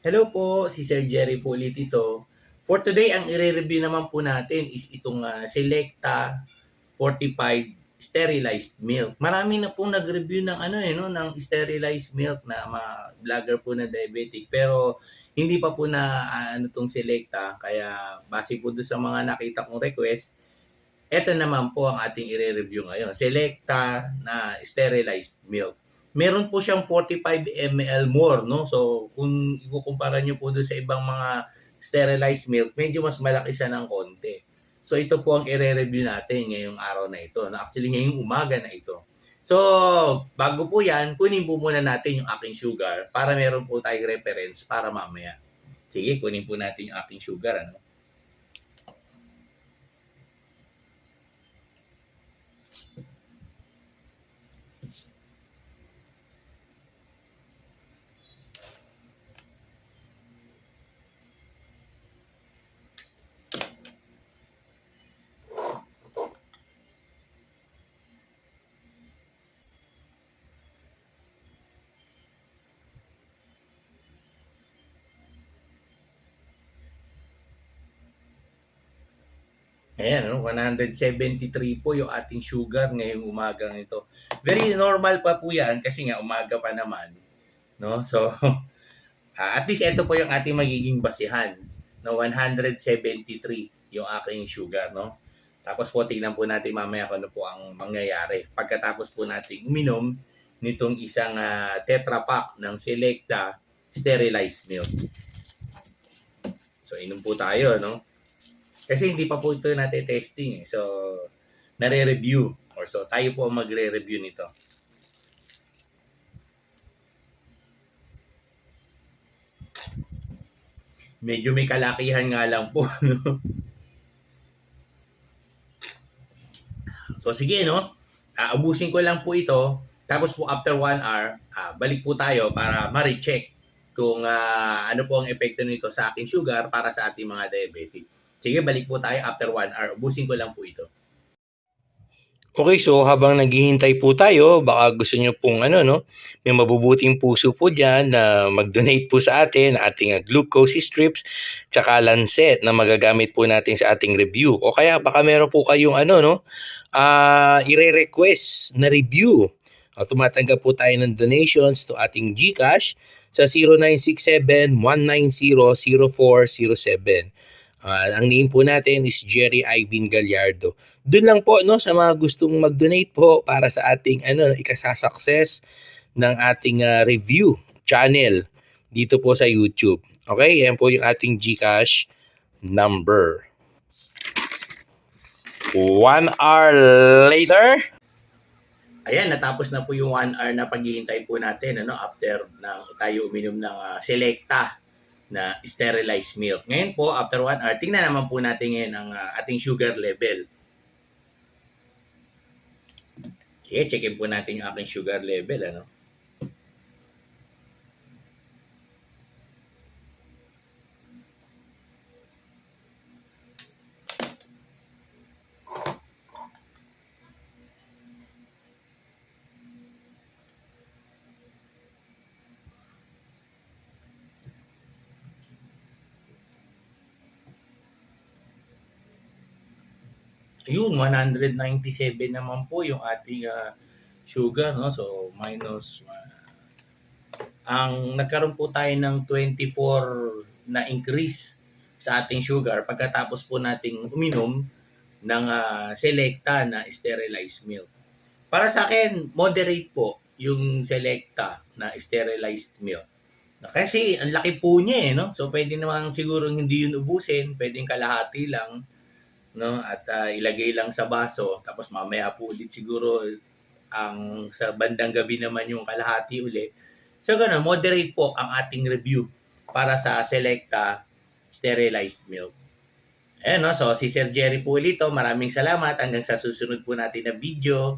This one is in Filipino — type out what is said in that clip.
Hello po, si Sir Jerry po ulit ito. For today, ang i-review naman po natin is itong ah, Selecta Fortified Sterilized Milk. Marami na pong nag-review ng ano eh, no, ng sterilized milk na mga vlogger po na diabetic. Pero hindi pa po na ah, ano tong Selecta. Kaya base po doon sa mga nakita kong request, ito naman po ang ating i-review ngayon. Selecta na sterilized milk meron po siyang 45 ml more, no? So, kung ikukumpara nyo po doon sa ibang mga sterilized milk, medyo mas malaki siya ng konti. So, ito po ang i-review natin ngayong araw na ito. No? Actually, ngayong umaga na ito. So, bago po yan, kunin po muna natin yung aking sugar para meron po tayong reference para mamaya. Sige, kunin po natin yung aking sugar. Ano? Ayan, no? 173 po yung ating sugar ngayong umagang ito. Very normal pa po yan kasi nga umaga pa naman. No? So, ah, at least ito po yung ating magiging basihan. No? 173 yung aking sugar. No? Tapos po tingnan po natin mamaya kung ano po ang mangyayari. Pagkatapos po natin uminom nitong isang ah, tetra pack ng Selecta sterilized milk. So, inom po tayo, no? Kasi hindi pa po ito natin testing eh. So, nare-review. Or so, tayo po ang magre-review nito. Medyo may kalakihan nga lang po. No? so, sige, no? Uh, ubusin ko lang po ito. Tapos po, after one hour, ah, balik po tayo para ma-recheck kung ah, ano po ang epekto nito sa aking sugar para sa ating mga diabetic. Sige, balik po tayo after one hour. Ubusin ko lang po ito. Okay, so habang naghihintay po tayo, baka gusto nyo pong ano, no, may mabubuting puso po dyan na mag-donate po sa atin, ating uh, glucose strips, tsaka lancet na magagamit po natin sa ating review. O kaya baka meron po kayong ano, no, uh, ire-request na review. O, tumatanggap po tayo ng donations to ating GCash sa 0967-190-0407. Uh, ang name po natin is Jerry Ivan Gallardo. Doon lang po no sa mga gustong mag-donate po para sa ating ano ikasasucess ng ating uh, review channel dito po sa YouTube. Okay? Yan po yung ating GCash number. One hour later, Ayan, natapos na po yung one hour na paghihintay po natin ano, after na tayo uminom ng uh, Selecta na sterilized milk. Ngayon po, after one hour, tingnan naman po natin ngayon ang uh, ating sugar level. Okay, checkin po natin yung aking sugar level. Ano? Ayun, 197 naman po yung ating uh, sugar, no? So, minus uh, ang nagkaroon po tayo ng 24 na increase sa ating sugar pagkatapos po nating uminom ng uh, Selecta na sterilized milk. Para sa akin, moderate po yung Selecta na sterilized milk. Kasi ang laki po niya eh, no? So pwede naman siguro hindi yun ubusin, pwedeng kalahati lang no at uh, ilagay lang sa baso tapos mamaya po ulit siguro ang sa bandang gabi naman yung kalahati uli so gano'n moderate po ang ating review para sa Selecta sterilized milk Ayan, no? So, si Sir Jerry po ulit, oh, maraming salamat. Hanggang sa susunod po natin na video.